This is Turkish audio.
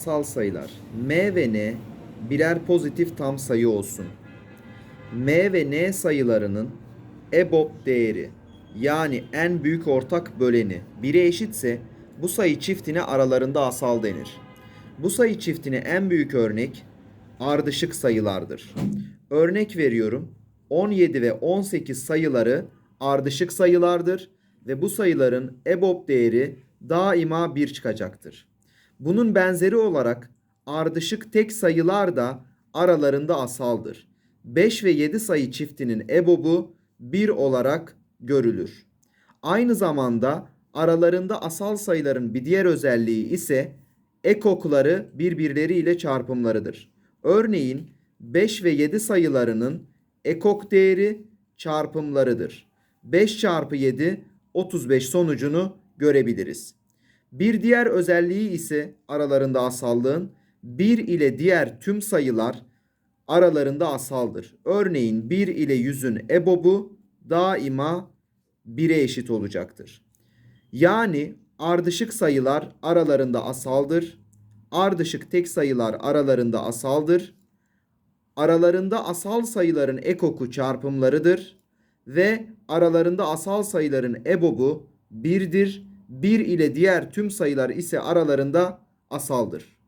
Asal sayılar m ve n birer pozitif tam sayı olsun. m ve n sayılarının EBOB değeri yani en büyük ortak böleni 1'e eşitse bu sayı çiftine aralarında asal denir. Bu sayı çiftine en büyük örnek ardışık sayılardır. Örnek veriyorum 17 ve 18 sayıları ardışık sayılardır ve bu sayıların EBOB değeri daima 1 çıkacaktır. Bunun benzeri olarak ardışık tek sayılar da aralarında asaldır. 5 ve 7 sayı çiftinin EBOB'u 1 olarak görülür. Aynı zamanda aralarında asal sayıların bir diğer özelliği ise ekokları birbirleriyle çarpımlarıdır. Örneğin 5 ve 7 sayılarının ekok değeri çarpımlarıdır. 5 çarpı 7 35 sonucunu görebiliriz. Bir diğer özelliği ise aralarında asallığın 1 ile diğer tüm sayılar aralarında asaldır. Örneğin 1 ile 100'ün EBOB'u daima 1'e eşit olacaktır. Yani ardışık sayılar aralarında asaldır. Ardışık tek sayılar aralarında asaldır. Aralarında asal sayıların ekoku çarpımlarıdır ve aralarında asal sayıların EBOB'u 1'dir. 1 ile diğer tüm sayılar ise aralarında asaldır.